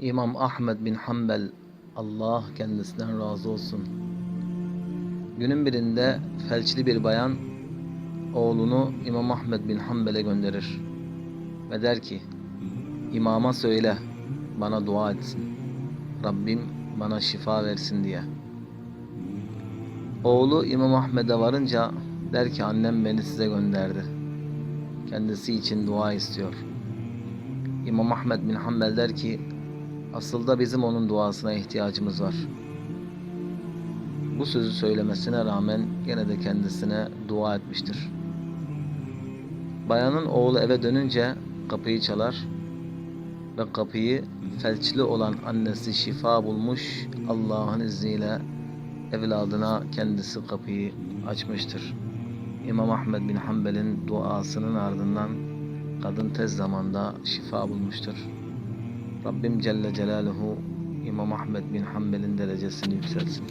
İmam Ahmed bin Hanbel Allah kendisinden razı olsun. Günün birinde felçli bir bayan oğlunu İmam Ahmed bin Hanbel'e gönderir ve der ki İmama söyle bana dua etsin. Rabbim bana şifa versin diye. Oğlu İmam Ahmed'e varınca der ki annem beni size gönderdi. Kendisi için dua istiyor. İmam Ahmed bin Hanbel der ki asıl da bizim onun duasına ihtiyacımız var. Bu sözü söylemesine rağmen gene de kendisine dua etmiştir. Bayanın oğlu eve dönünce kapıyı çalar ve kapıyı felçli olan annesi şifa bulmuş Allah'ın izniyle evladına kendisi kapıyı açmıştır. İmam Ahmed bin Hanbel'in duasının ardından kadın tez zamanda şifa bulmuştur. ربهم جل جلاله إمام أحمد بن حنبل اندلجسني بسلسل